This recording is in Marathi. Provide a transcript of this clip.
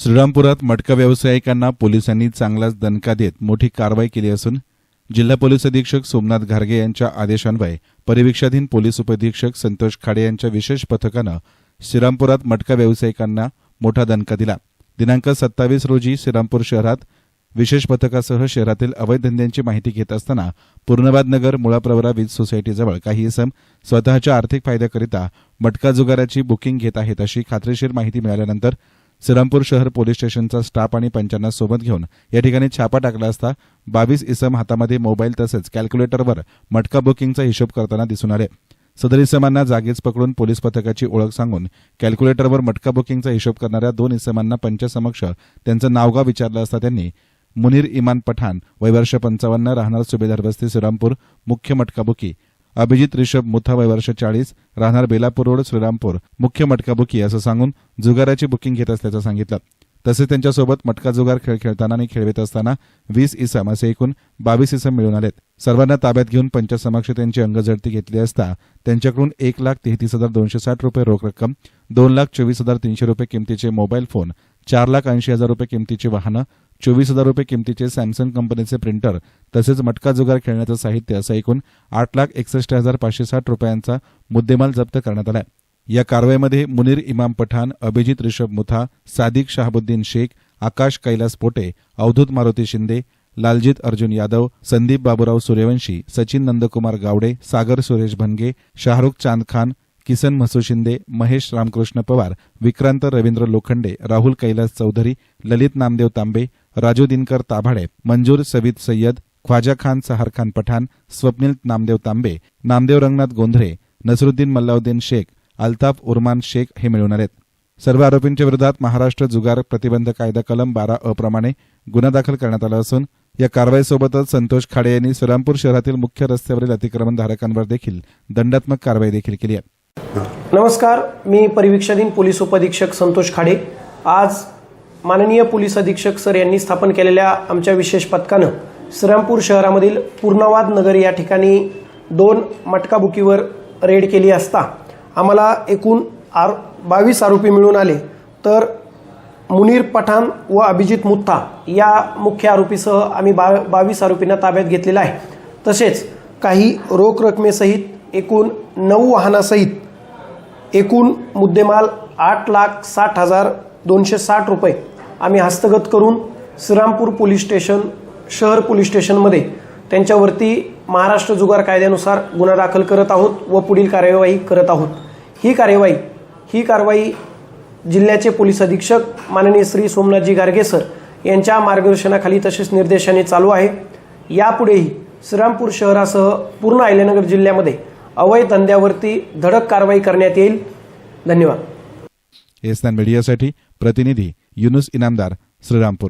श्रीरामपुरात मटका व्यावसायिकांना पोलिसांनी चांगलाच दणका देत मोठी कारवाई केली असून जिल्हा पोलीस अधीक्षक सोमनाथ घारगे यांच्या आदेशान्वये परिवीक्षाधीन पोलीस उपअधीक्षक संतोष खाडे यांच्या विशेष पथकानं श्रीरामपुरात मटका व्यावसायिकांना मोठा दणका दिला. दिनांक सत्तावीस रोजी श्रीरामपूर शहरात विशेष पथकासह शहरातील अवैध धंद्यांची माहिती घेत असताना पूर्णबाद नगर मुळाप्रवरा वीज सोसायटीजवळ काही इसम स्वतःच्या आर्थिक फायद्याकरिता मटका जुगाराची बुकिंग घेत आहेत अशी खात्रीशीर माहिती मिळाल्यानंतर श्रीरामपूर शहर पोलीस स्टेशनचा स्टाफ आणि पंचांना सोबत घेऊन या ठिकाणी छापा टाकला असता बावीस इसम हातामध्ये मोबाईल तसेच कॅल्क्युलेटरवर मटका बुकिंगचा हिशोब करताना दिसून आले. सदर इसमांना जागीच पकडून पोलीस पथकाची ओळख सांगून कॅल्क्युलेटरवर मटका बुकिंगचा हिशोब करणाऱ्या दोन इसमांना पंचासमक्ष त्यांचं नावगाव विचारलं असता त्यांनी मुनीर इमान पठाण वयवर्ष पंचावन्न राहणार सुभेदार बस्ती श्रीरामपूर मुख्य मटकाबुकी अभिजित रिषभ मुथा वयवर्ष चाळीस राहणार बेलापूर रोड श्रीरामपूर. मुख्य मटका बुकी असं सांगून जुगाराची बुकिंग घेत असल्याचं सांगितलं. तसेच त्यांच्यासोबत मटका जुगार खेळ खेळताना आणि खेळवित असताना वीस इसम असे एकूण बावीस इसम मिळून आलेत. सर्वांना ताब्यात घेऊन पंचासमक्ष त्यांची अंगझडती घेतली असता त्यांच्याकडून एक लाख तेहतीस हजार दोनशे साठ रुपये रोख रक्कम दोन लाख चोवीस हजार तीनशे रुपये किमतीचे मोबाईल फोन चार लाख ऐंशी हजार रुपये किमतीची वाहनं चोवीस हजार रुपये किमतीचे सॅमसंग कंपनीचे प्रिंटर तसेच मटका जुगार खेळण्याचं साहित्य असं एकूण आठ लाख एकसष्ट हजार पाचशे साठ रुपयांचा मुद्देमाल जप्त करण्यात आला या कारवाईमध्ये मुनीर इमाम पठाण अभिजित रिषभ मुथा सादिक शहाबुद्दीन शेख आकाश कैलास पोटे अवधूत मारुती शिंदे लालजीत अर्जुन यादव संदीप बाबूराव सूर्यवंशी सचिन नंदकुमार गावडे सागर सुरेश भनगे शाहरुख चांद खान किसन म्हसू शिंदे महेश रामकृष्ण पवार विक्रांत रवींद्र लोखंडे राहुल कैलास चौधरी ललित नामदेव तांबे राजू दिनकर ताभाडे मंजूर सविद सय्यद ख्वाजा खान सहार खान पठाण स्वप्नील नामदेव तांबे नामदेव रंगनाथ गोंधळे नसरुद्दीन मल्लाउद्दीन शेख अल्ताफ उर्मान शेख हे मिळून आलेत सर्व आरोपींच्या विरोधात महाराष्ट्र जुगार प्रतिबंध कायदा कलम बारा अप्रमाणे प्रमाणे गुन्हा दाखल करण्यात आला असून या कारवाईसोबतच संतोष खाडे यांनी श्रीरामपूर शहरातील मुख्य रस्त्यावरील अतिक्रमणधारकांवर देखील दंडात्मक कारवाई देखील केली आहे. नमस्कार मी परिवीक्षाधीन पोलीस उपअधीक्षक संतोष खाडे. आज माननीय पोलीस अधीक्षक सर यांनी स्थापन केलेल्या आमच्या विशेष पथकानं श्रीरामपूर शहरामधील पूर्णवाद नगर या ठिकाणी दोन मटकाबुकीवर रेड केली असता आम्हाला एकूण आर बावीस आरोपी मिळून आले. तर मुनीर पठाण व अभिजित मुत्था या मुख्य आरोपीसह आम्ही बा बावीस आरोपींना ताब्यात घेतलेला आहे. तसेच काही रोख रकमेसहित एकूण नऊ वाहनासहित एकूण मुद्देमाल आठ लाख साठ हजार दोनशे साठ रुपये आम्ही हस्तगत करून श्रीरामपूर पोलीस स्टेशन शहर पोलीस स्टेशनमध्ये त्यांच्यावरती महाराष्ट्र जुगार कायद्यानुसार गुन्हा दाखल करत आहोत व पुढील कार्यवाही करत आहोत. ही कार्यवाही ही कारवाई जिल्ह्याचे पोलीस अधीक्षक माननीय श्री सोमनाथजी गारगे सर यांच्या मार्गदर्शनाखाली तसेच निर्देशाने चालू आहे. यापुढेही श्रीरामपूर शहरासह पूर्ण अहिल्यानगर जिल्ह्यामध्ये अवैध धंद्यावरती धडक कारवाई करण्यात येईल. धन्यवाद. एसनान मीडियासाठी प्रतिनिधी युनुस इनामदार श्रीरामपूर.